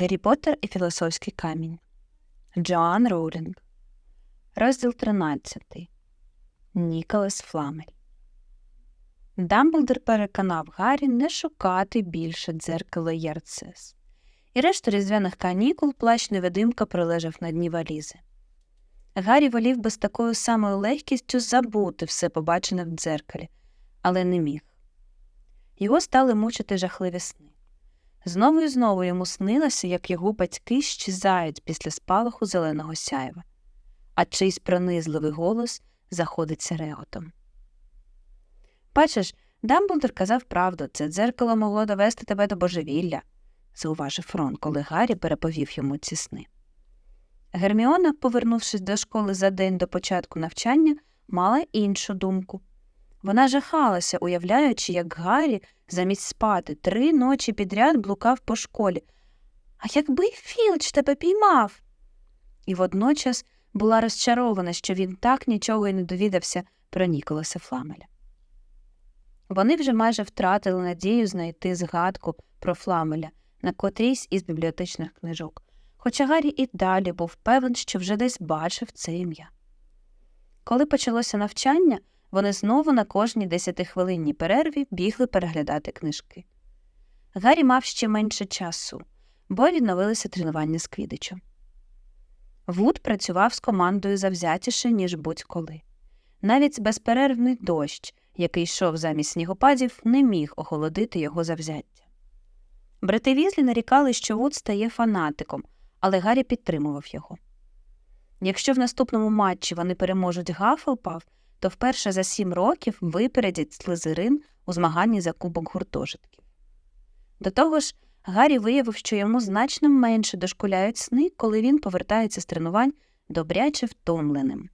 Гаррі Поттер і Філософський камінь. Джоан Роулінг. Розділ 13. Ніколас Фламель. Дамблдор переконав Гаррі не шукати більше дзеркало Ярцес. І решту різдвяних канікул плащ невидимка пролежав на дні валізи. Гаррі волів би з такою самою легкістю забути все побачене в дзеркалі, але не міг. Його стали мучити жахливі сни. Знову і знову йому снилося, як його батьки щезають після спалаху зеленого сяєва, а чийсь пронизливий голос заходиться реготом. Бачиш, Дамблдор казав правду, це дзеркало могло довести тебе до божевілля, зауважив Рон, коли Гаррі переповів йому ці сни. Герміона, повернувшись до школи за день до початку навчання, мала іншу думку. Вона жахалася, уявляючи, як Гаррі замість спати три ночі підряд блукав по школі. А якби Філч тебе піймав. І водночас була розчарована, що він так нічого й не довідався про Ніколаса Фламеля. Вони вже майже втратили надію знайти згадку про Фламеля на котрійсь із бібліотечних книжок, хоча Гаррі і далі був певен, що вже десь бачив це ім'я. Коли почалося навчання, вони знову на кожній десятихвилинній перерві бігли переглядати книжки. Гаррі мав ще менше часу, бо відновилися тренування з квідичем. Вуд працював з командою завзятіше, ніж будь-коли. Навіть безперервний дощ, який йшов замість снігопадів, не міг охолодити його завзяття. Брати Візлі нарікали, що Вуд стає фанатиком, але Гаррі підтримував його. Якщо в наступному матчі вони переможуть Гафелпав, то вперше за сім років випередять слизерин у змаганні за кубок гуртожитків. До того ж, Гаррі виявив, що йому значно менше дошкуляють сни, коли він повертається з тренувань добряче втомленим.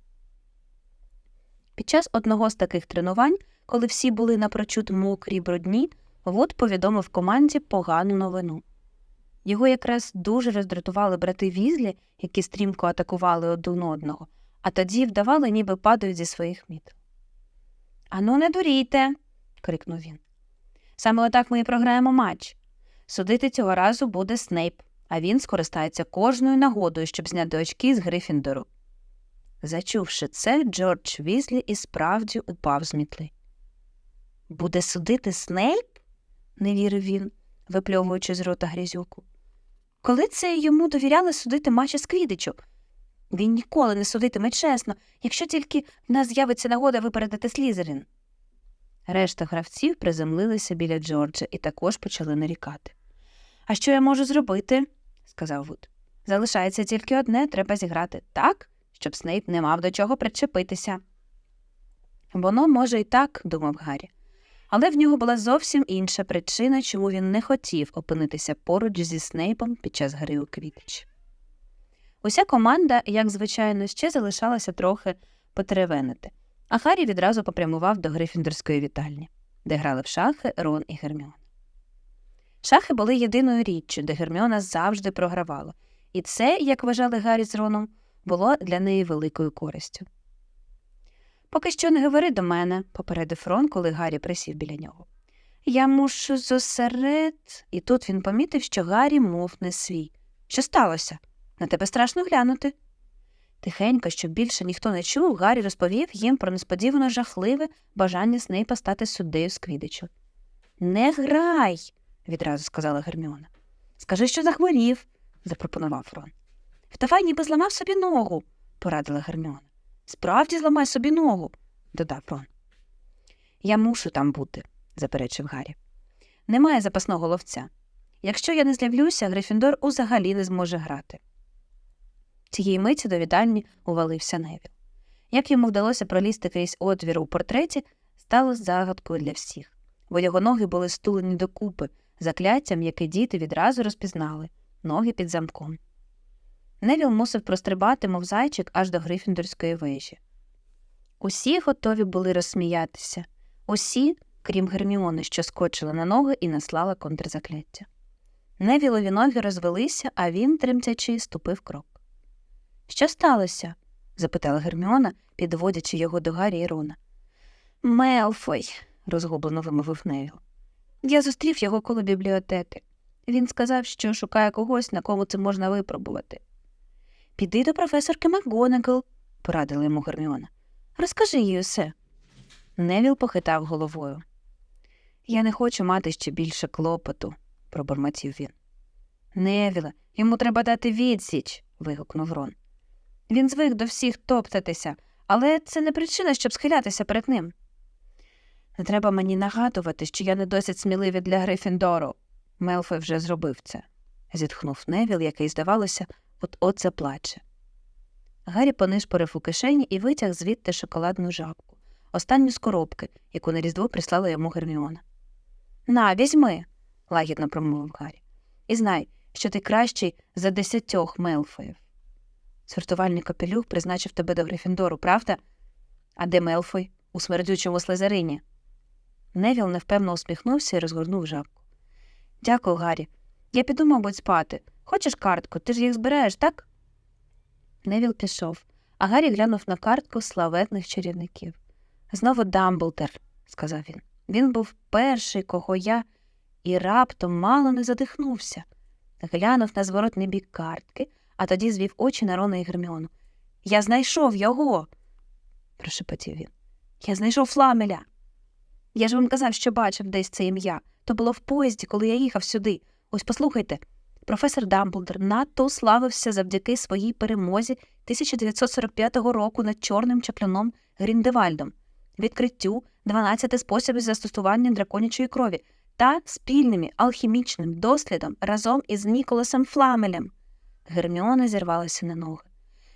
Під час одного з таких тренувань, коли всі були напрочуд мокрі брудні, Вуд повідомив команді погану новину. Його якраз дуже роздратували брати Візлі, які стрімко атакували один одного, а тоді вдавали, ніби падають зі своїх міт. Ану, не дурійте. крикнув він. Саме отак ми і програємо матч. Судити цього разу буде Снейп, а він скористається кожною нагодою, щоб зняти очки з Грифіндору. Зачувши це, Джордж Візлі і справді упав з мітли. Буде судити Снейп? не вірив він, випльовуючи з рота грязюку. Коли це йому довіряли судити матчі з Квідичу? Він ніколи не судитиме чесно, якщо тільки в нас з'явиться нагода випередити Слізерин. Решта гравців приземлилися біля Джорджа і також почали нарікати. А що я можу зробити? сказав Вуд. Залишається тільки одне треба зіграти так, щоб Снейп не мав до чого причепитися. Воно, може, і так, думав Гаррі, але в нього була зовсім інша причина, чому він не хотів опинитися поруч зі Снейпом під час гри у Квітич. Уся команда, як звичайно, ще залишалася трохи потеревенити, а Харі відразу попрямував до Грифіндорської вітальні, де грали в шахи Рон і Герміона. Шахи були єдиною річчю, де Герміона завжди програвала, і це, як вважали Гаррі з Роном, було для неї великою користю. Поки що не говори до мене, попередив Рон, коли Гаррі присів біля нього. Я мушу зосеред. І тут він помітив, що Гаррі мов не свій. Що сталося? На тебе страшно глянути. Тихенько, щоб більше ніхто не чув, Гаррі розповів їм про несподівано жахливе бажання Снейпа стати суддею з Квідичу. Не грай, відразу сказала Герміона. Скажи, що захворів, запропонував Рон. Вдавай, ніби зламав собі ногу, порадила Герміона. Справді зламай собі ногу, додав Рон. Я мушу там бути, заперечив Гаррі. Немає запасного ловця. Якщо я не з'явлюся, Грифіндор узагалі не зможе грати. Цієї миті до вітальні увалився Невіл. Як йому вдалося пролізти крізь отвір у портреті, стало загадкою для всіх, бо його ноги були стулені докупи, закляттям, яке діти відразу розпізнали ноги під замком. Невіл мусив прострибати, мов зайчик, аж до Грифіндорської вежі. Усі готові були розсміятися, усі, крім Герміони, що скочила на ноги і наслала контрзакляття. Невілові ноги розвелися, а він, тремтячи, ступив крок. Що сталося? запитала Герміона, підводячи його до Гаррі і Рона. Мелфой, розгублено вимовив Невіл. Я зустрів його коло бібліотеки. Він сказав, що шукає когось, на кому це можна випробувати. Піди до професорки МакГонагал, порадила йому Герміона. Розкажи їй усе. Невіл похитав головою. Я не хочу мати ще більше клопоту, пробормотів він. Невіле, йому треба дати відсіч. вигукнув Рон. Він звик до всіх топтатися, але це не причина, щоб схилятися перед ним. Не треба мені нагадувати, що я не досить сміливий для Грифіндору. Мелфой вже зробив це, зітхнув Невіл, який, здавалося, от от заплаче. Гаррі понишпорив у кишені і витяг звідти шоколадну жабку, останню з коробки, яку на різдво прислала йому Герміона. На, візьми, лагідно промовив Гаррі. І знай, що ти кращий за десятьох Мелфоїв. Сортувальний капелюх призначив тебе до Грифіндору, правда? А де Мелфой? У смердючому слезарині. Невіл невпевно усміхнувся і розгорнув жабку. Дякую, Гаррі. Я піду, мабуть, спати. Хочеш картку? Ти ж їх збираєш, так? Невіл пішов, а Гаррі глянув на картку славетних чарівників. Знову Дамблдер, сказав він. Він був перший, кого я і раптом мало не задихнувся. Глянув на зворотний бік картки, а тоді звів очі на Рона і Герміону. Я знайшов його. прошепотів він. Я знайшов фламеля. Я ж вам казав, що бачив десь це ім'я. То було в поїзді, коли я їхав сюди. Ось послухайте. Професор Дамблдор надто славився завдяки своїй перемозі 1945 року над чорним чаклуном Гріндевальдом, відкриттю 12 способів застосування драконячої крові та спільними алхімічним дослідом разом із Ніколасом Фламелем. Герміона зірвалася на ноги.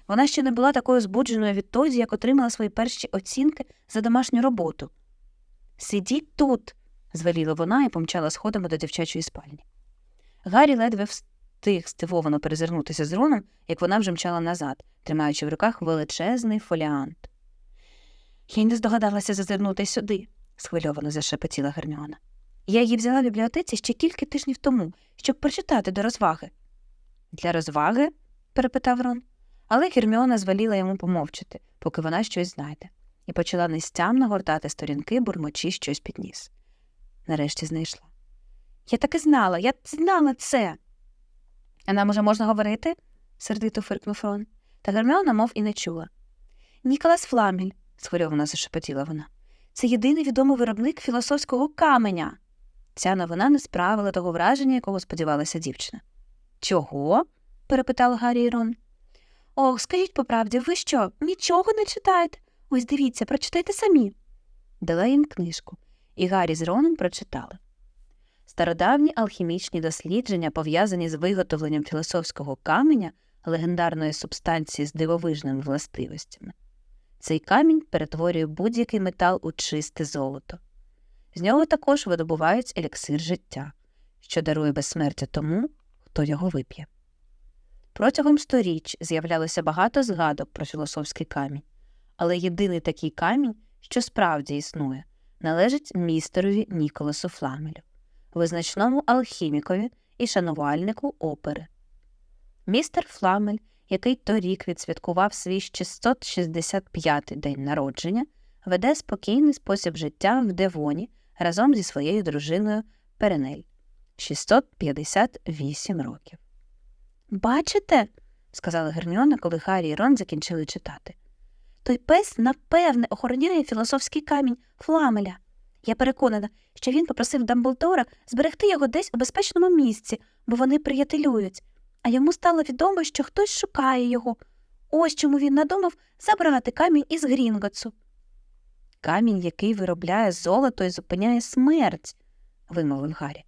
Вона ще не була такою збудженою відтоді, як отримала свої перші оцінки за домашню роботу. Сидіть тут, звеліла вона і помчала сходами до дівчачої спальні. Гаррі ледве встиг здивовано перезирнутися з Роном, як вона вже мчала назад, тримаючи в руках величезний фоліант. Я й не здогадалася зазирнути сюди, схвильовано зашепотіла Герміона. Я її взяла в бібліотеці ще кілька тижнів тому, щоб прочитати до розваги. Для розваги? перепитав Рон. Але Герміона звеліла йому помовчати, поки вона щось знайде, і почала нестямно гортати сторінки, бурмочі щось підніс. Нарешті знайшла. Я так і знала, я знала це. А нам уже можна говорити? сердито фиркнув Рон. Та Герміона мов і не чула. Ніколас Фламіль, схвильовано зашепотіла вона. Це єдиний відомий виробник філософського каменя. Ця новина не справила того враження, якого сподівалася дівчина. Чого? перепитав Гаррі Рон. Ох, скажіть по правді, ви що, нічого не читаєте? Ось дивіться, прочитайте самі. Дала їм книжку, і Гаррі з Роном прочитали. Стародавні алхімічні дослідження, пов'язані з виготовленням філософського каменя, легендарної субстанції з дивовижними властивостями. Цей камінь перетворює будь-який метал у чисте золото. З нього також видобувають еліксир життя, що дарує безсмертя тому, хто його вип'є. Протягом сторіч з'являлося багато згадок про філософський камінь, але єдиний такий камінь, що справді існує, належить містерові Ніколасу Фламелю, визначному алхімікові і шанувальнику опери. Містер Фламель, який торік відсвяткував свій 665-й день народження, веде спокійний спосіб життя в Девоні разом зі своєю дружиною Перенель 658 років. Бачите, сказала Герміона, коли Гаррі і Рон закінчили читати. Той пес, напевне, охороняє філософський камінь Фламеля. Я переконана, що він попросив Дамблдора зберегти його десь у безпечному місці, бо вони приятелюють, а йому стало відомо, що хтось шукає його. Ось чому він надумав забрати камінь із Грінготсу. Камінь, який виробляє золото і зупиняє смерть, вимовив Гаррі.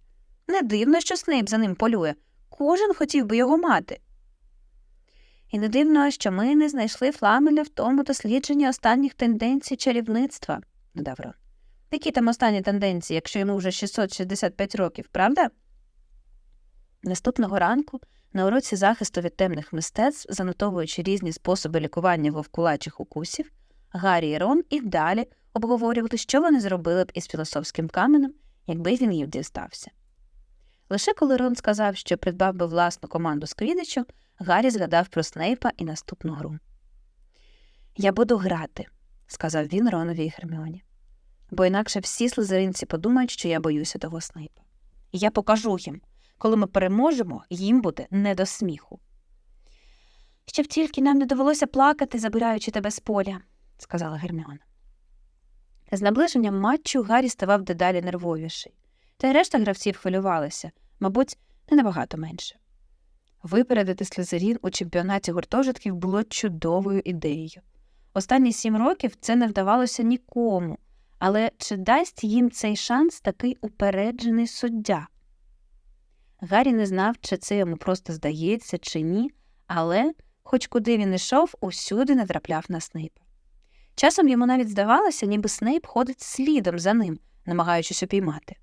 Не дивно, що Снейп за ним полює. Кожен хотів би його мати. І не дивно, що ми не знайшли Фламеля в тому дослідженні останніх тенденцій чарівництва, додав Рон. Які там останні тенденції, якщо йому вже 665 років, правда? Наступного ранку на уроці захисту від темних мистецтв, занотовуючи різні способи лікування вовкулачих укусів, Гаррі і Рон і далі обговорювали, що вони зробили б із філософським каменем, якби він їм дістався. Лише коли Рон сказав, що придбав би власну команду з Квідичу, Гаррі згадав про Снейпа і наступну гру. Я буду грати, сказав він Ронові і Герміоні. Бо інакше всі слизеринці подумають, що я боюся того Снейпа. Я покажу їм. Коли ми переможемо, їм буде не до сміху. Щоб тільки нам не довелося плакати, забираючи тебе з поля, сказала Герміона. З наближенням матчу Гаррі ставав дедалі нервовіший, та й решта гравців хвилювалися, мабуть, не набагато менше. Випередити слизерін у чемпіонаті гуртожитків було чудовою ідеєю. Останні сім років це не вдавалося нікому, але чи дасть їм цей шанс такий упереджений суддя? Гаррі не знав, чи це йому просто здається, чи ні, але, хоч куди він йшов, усюди натрапляв на Снейпа. Часом йому навіть здавалося, ніби Снейп ходить слідом за ним, намагаючись упіймати.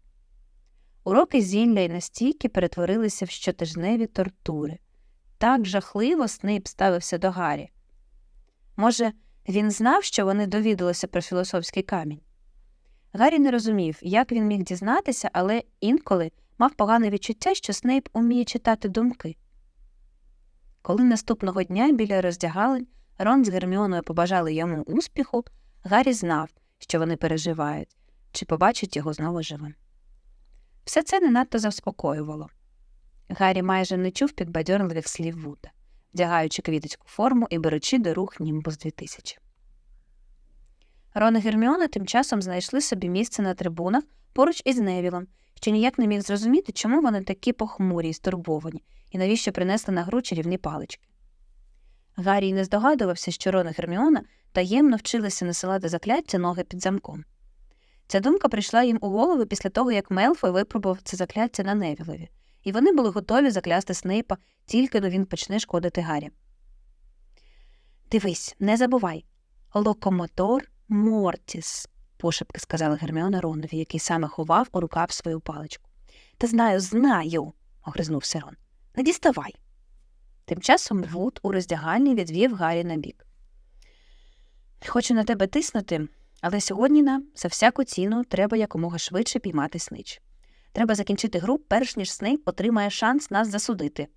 Уроки зілля й настійки перетворилися в щотижневі тортури. Так жахливо Снейп ставився до Гаррі. Може, він знав, що вони довідалися про філософський камінь? Гаррі не розумів, як він міг дізнатися, але інколи мав погане відчуття, що Снейп уміє читати думки. Коли наступного дня біля роздягалень Рон з Герміоною побажали йому успіху, Гаррі знав, що вони переживають, чи побачить його знову живим. Все це не надто заспокоювало. Гаррі майже не чув підбадьорливих слів Вуда, вдягаючи квіточку форму і беручи до рук Німбус 2000. Рон і Герміона тим часом знайшли собі місце на трибунах поруч із Невілом, що ніяк не міг зрозуміти, чому вони такі похмурі і стурбовані, і навіщо принесли на гру чарівні палички. Гаррі не здогадувався, що Рон і Герміона таємно вчилися насилати закляття ноги під замком. Ця думка прийшла їм у голову після того, як Мелфой випробував це закляття на Невілові, і вони були готові заклясти Снейпа, тільки но він почне шкодити Гаррі. Дивись, не забувай. Локомотор Мортіс, пошепки сказала Герміона Ронові, який саме ховав у рукав свою паличку. Та знаю, знаю, огризнувся Рон. Не діставай. Тим часом Вуд у роздягальні відвів Гаррі на бік. Хочу на тебе тиснути, але сьогодні нам за всяку ціну треба якомога швидше піймати снич. Треба закінчити гру, перш ніж Снейп отримає шанс нас засудити.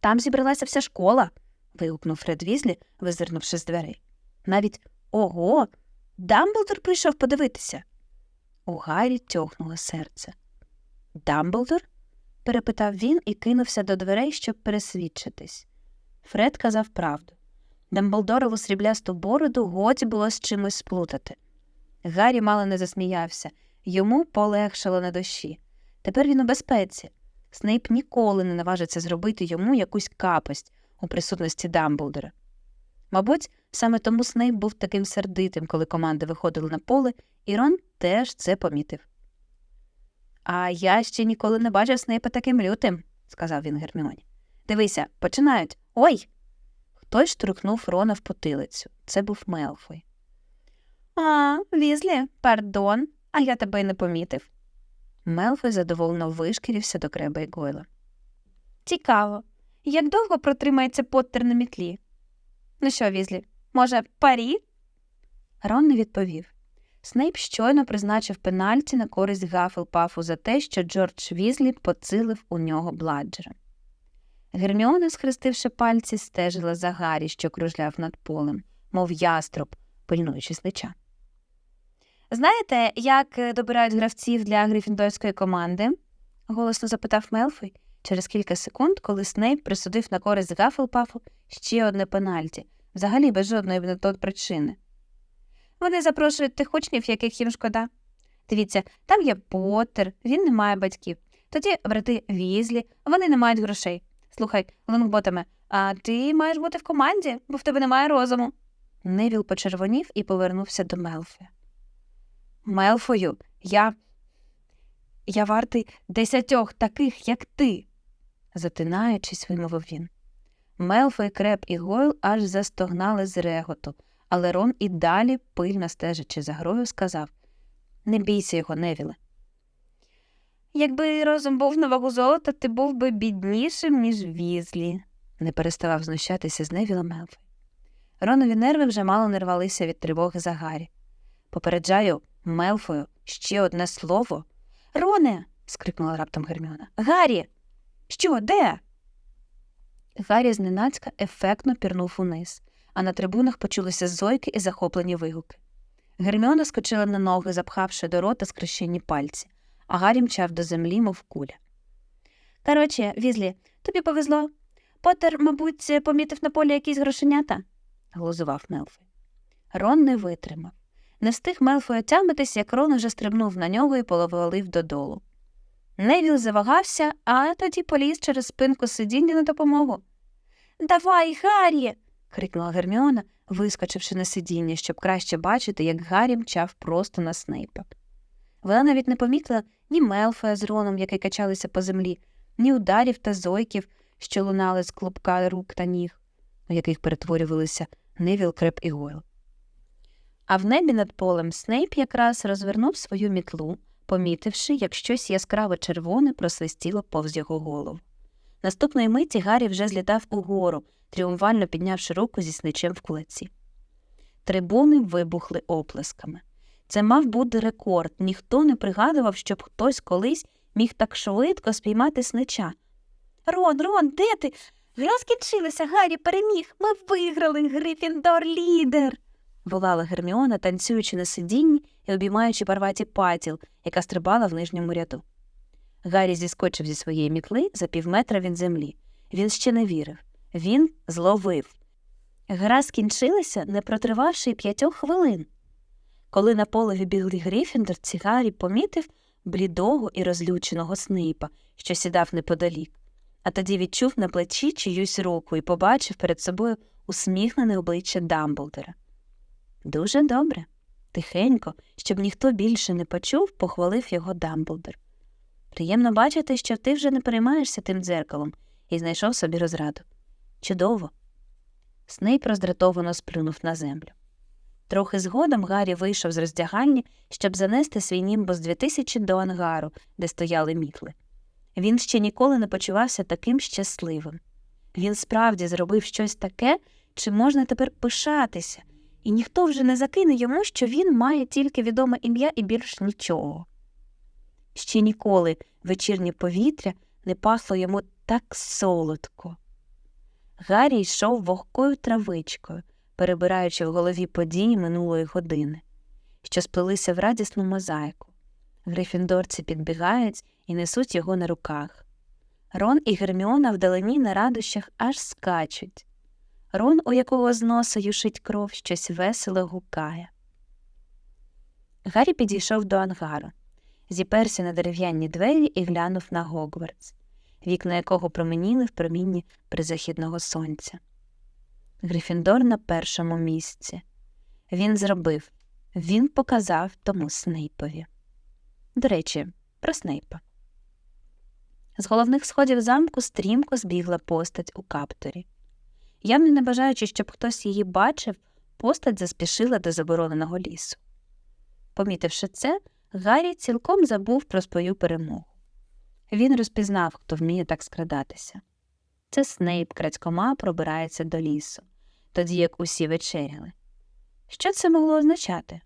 Там зібралася вся школа. вигукнув Фред Візлі, визирнувши з дверей. Навіть ого, Дамблдор прийшов подивитися. У Гаррі тьохнуло серце. Дамблдор? перепитав він і кинувся до дверей, щоб пересвідчитись. Фред казав правду. Дамблдорову сріблясту бороду годі було з чимось сплутати. Гаррі мало не засміявся, йому полегшало на душі. Тепер він у безпеці. Снейп ніколи не наважиться зробити йому якусь капость у присутності Дамблдора. Мабуть, саме тому Снейп був таким сердитим, коли команди виходили на поле, і Рон теж це помітив. А я ще ніколи не бачив Снейпа таким лютим, сказав він Герміоні. Дивися, починають. Ой. Хтось штурхнув Рона в потилицю. Це був Мелфой. А, візлі, пардон, а я тебе й не помітив. Мелфой задоволено вишкірився до креба й Гойла. Цікаво, як довго протримається Поттер на мітлі? Ну що, візлі, може, парі? Рон не відповів. Снейп щойно призначив пенальті на користь Гафелпафу за те, що Джордж Візлі поцилив у нього бладжера. Герміона, схрестивши пальці, стежила за Гаррі, що кружляв над полем, мов яструб, пильнуючи снича. Знаєте, як е, добирають гравців для грифіндорської команди? голосно запитав Мелфой через кілька секунд, коли Снейп присудив на користь Гафелпафу ще одне пенальті, взагалі без жодної на причини. Вони запрошують тих учнів, яких їм шкода. Дивіться, там є Поттер, він не має батьків. Тоді брати Візлі, вони не мають грошей. Слухай, лонгботами, а ти маєш бути в команді, бо в тебе немає розуму. Невіл почервонів і повернувся до Мелфи. Мелфою, я. Я вартий десятьох таких, як ти, затинаючись, вимовив він. Мелфой, Креп і Гойл аж застогнали з реготу, але Рон і далі, пильно стежачи за грою, сказав Не бійся його, Невіле. Якби розум був на вагу золота, ти був би біднішим, ніж візлі, не переставав знущатися з Невіла Мелфой. Ронові нерви вже мало не рвалися від тривоги за Гаррі. Попереджаю Мелфою ще одне слово. Роне. скрикнула раптом Герміона. Гаррі. Що, де? Гаррі зненацька ефектно пірнув униз, а на трибунах почулися зойки і захоплені вигуки. Герміона скочила на ноги, запхавши до рота скрещені пальці, а Гаррі мчав до землі, мов куля. Коротше, Візлі, тобі повезло. Поттер, мабуть, помітив на полі якісь грошенята, глузував Мелфой. Рон не витримав. Не встиг Мелфой отямитись, як Рон уже стрибнув на нього і половилив додолу. Невіл завагався, а тоді поліз через спинку сидіння на допомогу. Давай, Гаррі. крикнула Герміона, вискочивши на сидіння, щоб краще бачити, як Гаррі мчав просто на Снейпа. Вона навіть не помітила ні Мелфоя з Роном, які качалися по землі, ні ударів та зойків, що лунали з клубка рук та ніг, у яких перетворювалися Невіл, Креп і Гойл. А в небі над полем Снейп якраз розвернув свою мітлу, помітивши, як щось яскраво червоне просвистіло повз його голову. Наступної миті Гаррі вже злітав угору, тріумфально піднявши руку зі сничем в кулаці. Трибуни вибухли оплесками. Це мав бути рекорд. Ніхто не пригадував, щоб хтось колись міг так швидко спіймати снича. Рон, Рон, де ти? Гра скінчилася, Гаррі переміг. Ми виграли Грифіндор лідер. волала Герміона, танцюючи на сидінні і обіймаючи парваті патіл, яка стрибала в нижньому ряду. Гаррі зіскочив зі своєї мітли за півметра від землі. Він ще не вірив. Він зловив. Гра скінчилася, не протривавши п'ятьох хвилин. Коли на поле вибігли Грифіндорці, Гаррі помітив блідого і розлюченого Снейпа, що сідав неподалік, а тоді відчув на плечі чиюсь руку і побачив перед собою усміхнене обличчя Дамблдора. Дуже добре, тихенько, щоб ніхто більше не почув, похвалив його Дамблдор. Приємно бачити, що ти вже не переймаєшся тим дзеркалом і знайшов собі розраду. Чудово. Снейп роздратовано сплюнув на землю. Трохи згодом Гаррі вийшов з роздягальні, щоб занести свій німбус 2000 до ангару, де стояли мітли. Він ще ніколи не почувався таким щасливим. Він справді зробив щось таке, чим можна тепер пишатися, і ніхто вже не закине йому, що він має тільки відоме ім'я і більш нічого. Ще ніколи вечірнє повітря не пахло йому так солодко. Гаррі йшов вогкою травичкою, перебираючи в голові події минулої години, що сплелися в радісну мозаїку. Грифіндорці підбігають і несуть його на руках. Рон і Герміона вдалині на радощах аж скачуть. Рон, у якого з носа юшить кров, щось весело гукає. Гаррі підійшов до ангару, зіперся на дерев'яні двері і глянув на Гогвартс, вікна якого променіли в промінні призахідного сонця. Грифіндор на першому місці. Він зробив, він показав тому Снейпові. До речі, про Снейпа. З головних сходів замку стрімко збігла постать у капторі. Явно не бажаючи, щоб хтось її бачив, постать заспішила до забороненого лісу. Помітивши це, Гаррі цілком забув про свою перемогу. Він розпізнав, хто вміє так скрадатися. Це Снейп крадькома пробирається до лісу, тоді як усі вечеряли. Що це могло означати?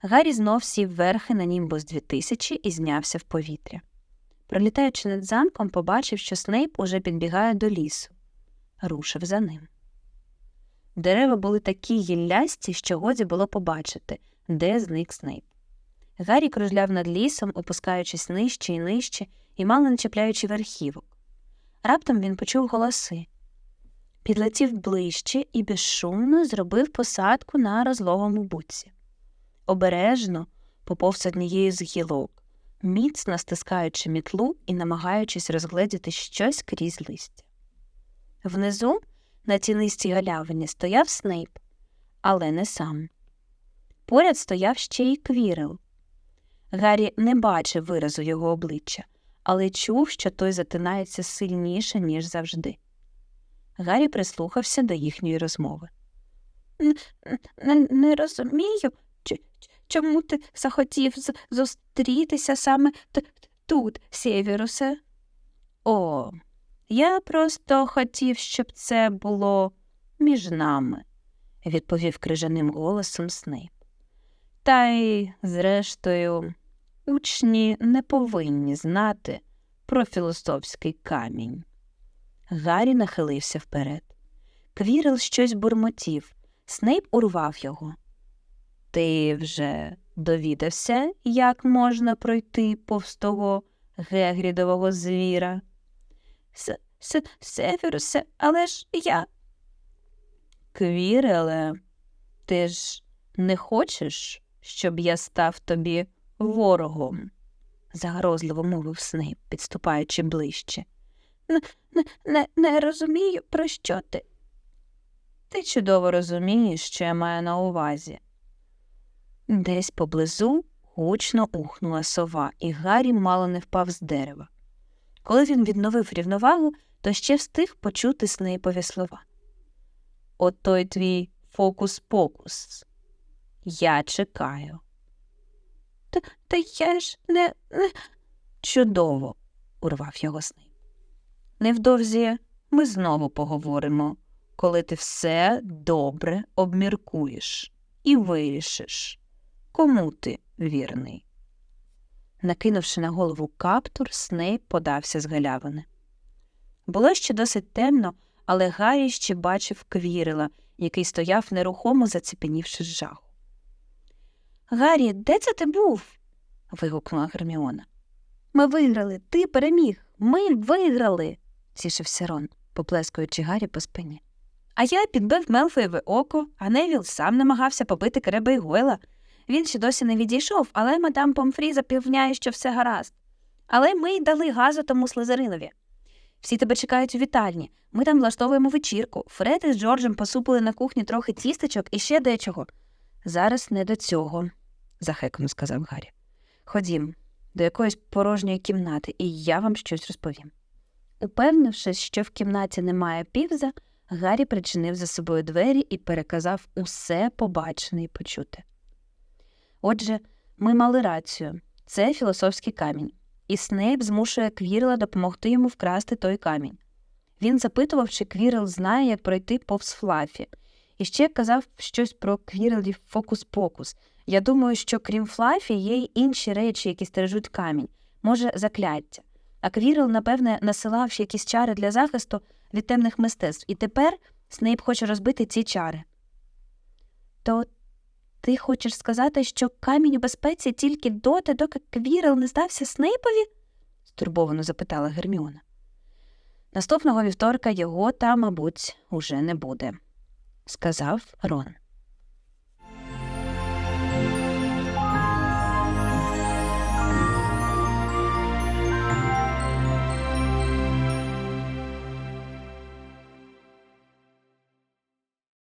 Гаррі знов сів верхи на німбус 2000 і знявся в повітря. Пролітаючи над замком, побачив, що Снейп уже підбігає до лісу. Рушив за ним. Дерева були такі гіллясті, що годі було побачити, де зник Снейп. Гаррі кружляв над лісом, опускаючись нижче і нижче і мало не чіпляючи верхівок. Раптом він почув голоси. Підлетів ближче і безшумно зробив посадку на розлогому буці. Обережно поповз однією з гілок, міцно стискаючи мітлу і намагаючись розгледіти щось крізь листя. Внизу, на тінистій галявині, стояв Снейп, але не сам. Поряд стояв ще й квірел. Гаррі не бачив виразу його обличчя, але чув, що той затинається сильніше, ніж завжди. Гаррі прислухався до їхньої розмови. Не, розумію, чому ти захотів зустрітися саме тут, Сєвірусе? О, я просто хотів, щоб це було між нами, відповів крижаним голосом Снейп. Та й, зрештою, учні не повинні знати про філософський камінь. Гаррі нахилився вперед. Квірел щось бурмотів. Снейп урвав його. Ти вже довідався, як можна пройти повз того Гегрідового звіра. С, але ж я. Квіреле, ти ж не хочеш, щоб я став тобі ворогом? загрозливо мовив Снейп, підступаючи ближче. Не, не, розумію, про що ти. Ти чудово розумієш, що я маю на увазі. Десь поблизу гучно ухнула сова, і Гаррі мало не впав з дерева. Коли він відновив рівновагу, то ще встиг почути Снейпові слова. От той твій фокус-покус. Я чекаю. Та, та я ж не, не. Чудово, урвав його Снейп. Невдовзі ми знову поговоримо, коли ти все добре обміркуєш і вирішиш, кому ти вірний. Накинувши на голову каптур, Снейп подався з галявини. Було ще досить темно, але Гаррі ще бачив квірила, який стояв нерухомо заціпенівши з жаху. Гаррі, де це ти був? вигукнула Герміона. Ми виграли, ти переміг. Ми виграли, тішився Рон, поплескуючи Гаррі по спині. А я підбив Мелфоєве око, а Невіл сам намагався побити Креба і Гойла. Він ще досі не відійшов, але мадам Помфрі запевняє, що все гаразд. Але ми й дали газу тому Слизеринові. Всі тебе чекають у вітальні. Ми там влаштовуємо вечірку. Фред із Джорджем посупили на кухні трохи тістечок і ще дечого. Зараз не до цього, захекано сказав Гаррі. Ходім до якоїсь порожньої кімнати, і я вам щось розповім. Упевнившись, що в кімнаті немає півза, Гаррі причинив за собою двері і переказав усе побачене і почуте. Отже, ми мали рацію це філософський камінь, і Снейп змушує Квірла допомогти йому вкрасти той камінь. Він запитував, чи Квірл знає, як пройти повз Флафі, і ще казав щось про Квірлів фокус-покус. Я думаю, що крім Флафі є й інші речі, які стережуть камінь, може, закляття. А Квірл, напевне, насилав ще якісь чари для захисту від темних мистецтв, і тепер Снейп хоче розбити ці чари. То ти хочеш сказати, що камінь у безпеці тільки доти, доки Квірл не здався Снейпові? стурбовано запитала Герміона. Наступного вівторка його та, мабуть, уже не буде, сказав Рон.